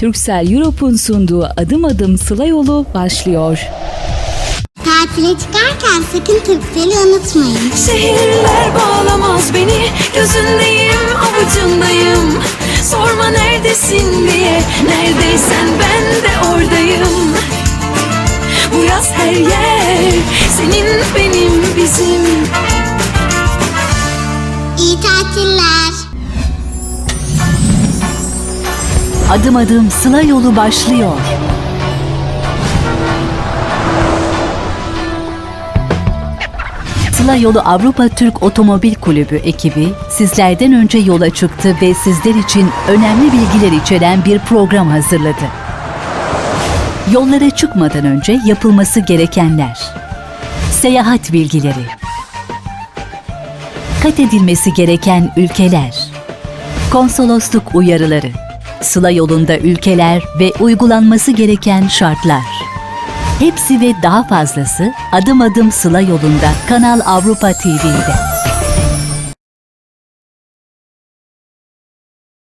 Turkcell Europe'un sunduğu adım adım Sıla yolu başlıyor. Tatile çıkarken sakın Türkcell'i unutmayın. Şehirler bağlamaz beni Gözündeyim avucundayım Sorma neredesin diye Neredeysen ben de oradayım Bu yaz her yer Senin benim bizim İyi tatiller. Adım adım Sıla yolu başlıyor. Sıla Yolu Avrupa Türk Otomobil Kulübü ekibi sizlerden önce yola çıktı ve sizler için önemli bilgiler içeren bir program hazırladı. Yollara çıkmadan önce yapılması gerekenler. Seyahat bilgileri. Kat edilmesi gereken ülkeler. Konsolosluk uyarıları. Sıla yolunda ülkeler ve uygulanması gereken şartlar. Hepsi ve daha fazlası adım adım Sıla yolunda Kanal Avrupa TV'de.